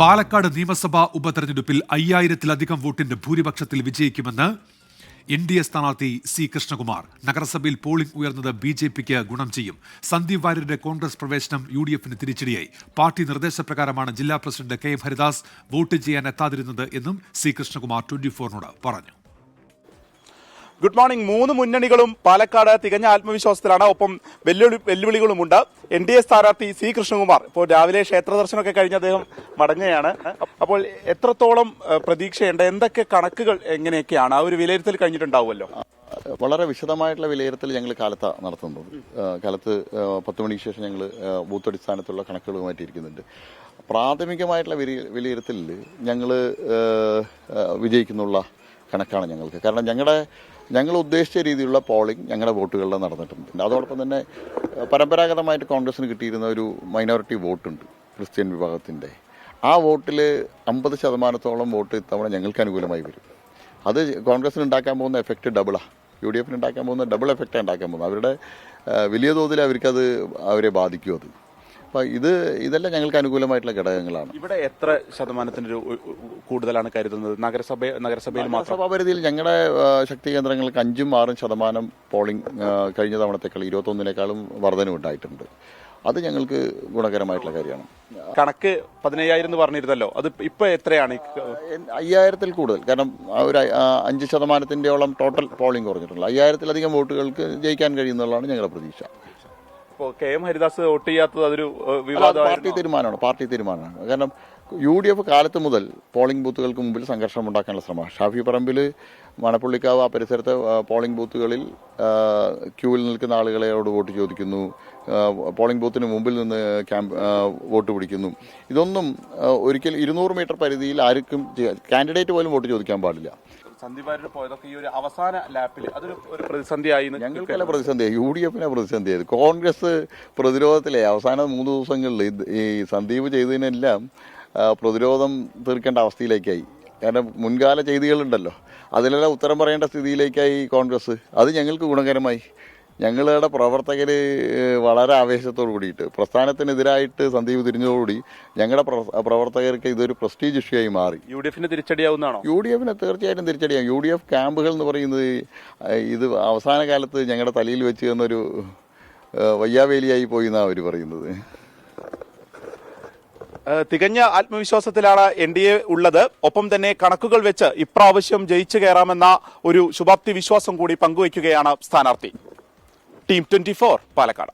പാലക്കാട് നിയമസഭാ ഉപതെരഞ്ഞെടുപ്പിൽ അയ്യായിരത്തിലധികം വോട്ടിന്റെ ഭൂരിപക്ഷത്തിൽ വിജയിക്കുമെന്ന് എൻ ഡി എ സ്ഥാനാർത്ഥി സി കൃഷ്ണകുമാർ. നഗരസഭയിൽ പോളിംഗ് ഉയർന്നത് ബി ജെ പിക്ക് ഗുണം ചെയ്യും. സന്ദീപ് വാര്യരുടെ കോൺഗ്രസ് പ്രവേശനം യു ഡി എഫിന് തിരിച്ചടിയായി. പാർട്ടി നിർദ്ദേശപ്രകാരമാണ് ജില്ലാ പ്രസിഡന്റ് കെ ഹരിദാസ് വോട്ട് ചെയ്യാൻ എത്താതിരുന്നത് എന്നും സി കൃഷ്ണകുമാർ ട്വന്റി ഫോറിനോട് പറഞ്ഞു. Good morning. മൂന്ന് മുന്നണികളും പാലക്കാട് തികഞ്ഞ ആത്മവിശ്വാസത്തിലാണ്. ഒപ്പം വെല്ലുവിളി വെല്ലുവിളികളുമുണ്ട്. എൻ ഡി എ സ്ഥാനാർത്ഥി സി കൃഷ്ണകുമാർ. ഇപ്പോൾ രാവിലെ ക്ഷേത്ര ദർശനമൊക്കെ കഴിഞ്ഞ് അദ്ദേഹം മടങ്ങുകയാണ്. അപ്പോൾ എത്രത്തോളം പ്രതീക്ഷയുണ്ട്? എന്തൊക്കെ കണക്കുകൾ എങ്ങനെയൊക്കെയാണ്? ആ ഒരു വിലയിരുത്തൽ കഴിഞ്ഞിട്ടുണ്ടാവുമല്ലോ. വളരെ വിശദമായിട്ടുള്ള വിലയിരുത്തൽ ഞങ്ങൾ കാലത്താണ് നടത്തുന്നത്. കാലത്ത് പത്ത് മണിക്ക് ശേഷം ഞങ്ങൾ ബൂത്ത് അടിസ്ഥാനത്തുള്ള കണക്കുകളുമായിട്ട് ഇരിക്കുന്നുണ്ട് പ്രാഥമികമായിട്ടുള്ള വിലയി- വിലയിരുത്തലിൽ ഞങ്ങൾ വിജയിക്കുന്നുള്ള കണക്കാണ് ഞങ്ങൾക്ക്. കാരണം ഞങ്ങളുടെ ഞങ്ങൾ ഉദ്ദേശിച്ച രീതിയിലുള്ള പോളിംഗ് ഞങ്ങളുടെ വോട്ടുകളിൽ നടന്നിട്ടുണ്ട്. അതോടൊപ്പം തന്നെ പരമ്പരാഗതമായിട്ട് കോൺഗ്രസിന് കിട്ടിയിരുന്ന ഒരു മൈനോറിറ്റി വോട്ടുണ്ട് ക്രിസ്ത്യൻ വിഭാഗത്തിന്റെ ആ വോട്ടിൽ അമ്പത് ശതമാനത്തോളം വോട്ട് ഇത്തവണ ഞങ്ങൾക്ക് അനുകൂലമായി വരും. അത് കോൺഗ്രസിന് ഉണ്ടാക്കാൻ പോകുന്ന എഫക്റ്റ് ഡബിളാണ് യു ഡി എഫിന് ഉണ്ടാക്കാൻ പോകുന്ന ഡബിൾ എഫക്റ്റാണ് ഉണ്ടാക്കാൻ പോകുന്നത്. അവരുടെ വലിയ തോതിൽ അവർക്കത് അവരെ ബാധിക്കും അത്. അപ്പോൾ ഇത് ഇതെല്ലാം ഞങ്ങൾക്ക് അനുകൂലമായിട്ടുള്ള ഘടകങ്ങളാണ്. ഇവിടെ എത്ര ശതമാനത്തിന്റെ കൂടുതലാണ് കരുതുന്നത്? നഗരസഭ നഗരസഭയിൽ മാത്രം? സഭാ പരിധിയിൽ ഞങ്ങളുടെ ശക്തി കേന്ദ്രങ്ങൾക്ക് അഞ്ചും ആറും ശതമാനം പോളിംഗ് കഴിഞ്ഞ തവണത്തേക്കാൾ ഇരുപത്തൊന്നിനേക്കാളും വർധനവുണ്ടായിട്ടുണ്ട് അത് ഞങ്ങൾക്ക് ഗുണകരമായിട്ടുള്ള കാര്യമാണ്. കണക്ക് പതിനയ്യായിരം എന്ന് പറഞ്ഞിരുന്നല്ലോ. അത് ഇപ്പൊ എത്രയാണ്? അയ്യായിരത്തിൽ കൂടുതൽ. കാരണം ഒരു അഞ്ച് ശതമാനത്തിന്റെയോളം ടോട്ടൽ പോളിംഗ് കുറഞ്ഞിട്ടുള്ളൂ അയ്യായിരത്തിലധികം വോട്ടുകൾക്ക് ജയിക്കാൻ കഴിയുന്നുള്ളതാണ് ഞങ്ങളുടെ പ്രതീക്ഷ. കെ എം ഹരിദാസ് വോട്ട് ചെയ്യാത്തത് അതൊരു ഏഹ്, പാർട്ടി തീരുമാനമാണ് പാർട്ടി തീരുമാനമാണ്. കാരണം യു ഡി എഫ് കാലത്ത് മുതൽ പോളിംഗ് ബൂത്തുകൾക്ക് മുമ്പിൽ സംഘർഷം ഉണ്ടാക്കാനുള്ള ശ്രമമാണ് ഷാഫി പറമ്പിൽ മണപ്പുള്ളിക്കാവ് ആ പരിസരത്തെ പോളിംഗ് ബൂത്തുകളിൽ ക്യൂവിൽ നിൽക്കുന്ന ആളുകളെയോട് വോട്ട് ചോദിക്കുന്നു. പോളിംഗ് ബൂത്തിന് മുമ്പിൽ നിന്ന് ക്യാമ്പ് വോട്ട് പിടിക്കുന്നു. ഇതൊന്നും ഒരിക്കൽ ഇരുന്നൂറ് മീറ്റർ പരിധിയിൽ ആർക്കും കാൻഡിഡേറ്റ് പോലും വോട്ട് ചോദിക്കാൻ പാടില്ല. സന്ദീപ് വാര്യർ പോയതൊക്കെ ഈ ഒരു അവസാന ലാപ്പിൽ അതൊരു ഒരു പ്രതിസന്ധിയായി ഞങ്ങൾക്കല്ല പ്രതിസന്ധിയായി യു ഡി എഫിനെ പ്രതിസന്ധിയായത് കോൺഗ്രസ് പ്രതിരോധത്തിലെ അവസാന മൂന്ന് ദിവസങ്ങളിൽ ഈ സന്ദീപ് ചെയ്തതിനെല്ലാം പ്രതിരോധം തീർക്കേണ്ട അവസ്ഥയിലേക്കായി. കാരണം മുൻകാല ചെയ്തികളുണ്ടല്ലോ. അതിലെല്ലാം ഉത്തരം പറയേണ്ട സ്ഥിതിയിലേക്കായി കോൺഗ്രസ്. അത് ഞങ്ങൾക്ക് ഗുണകരമായി. ഞങ്ങളുടെ പ്രവർത്തകർ വളരെ ആവേശത്തോടു കൂടിയിട്ട് പ്രസ്ഥാനത്തിനെതിരായിട്ട് സന്ദീപ് തിരിഞ്ഞതോടുകൂടി ഞങ്ങളുടെ പ്രവർത്തകർക്ക് ഇതൊരു പ്രസ്റ്റീജ് ഇഷ്യൂ ആയി മാറി. യു ഡി എഫിന് തിരിച്ചടിയാവുന്നതാണോ? യു ഡി എഫിന് തീർച്ചയായിട്ടും തിരിച്ചടിയാവും യു ഡി എഫ് ക്യാമ്പുകൾ എന്ന് പറയുന്നത് ഇത് അവസാന കാലത്ത് ഞങ്ങളുടെ തലയിൽ വെച്ച് തന്നൊരു വയ്യാവേലിയായി പോയി എന്നാണ് അവർ പറയുന്നത് തികഞ്ഞ ആത്മവിശ്വാസത്തിലാണ് എൻ ഡി എ ഉള്ളത്. ഒപ്പം തന്നെ കണക്കുകൾ വെച്ച് ഇപ്രാവശ്യം ജയിച്ചു കയറാമെന്ന ഒരു ശുഭാപ്തി വിശ്വാസം കൂടി പങ്കുവയ്ക്കുകയാണ് സ്ഥാനാർത്ഥി. Team twenty Palakkad.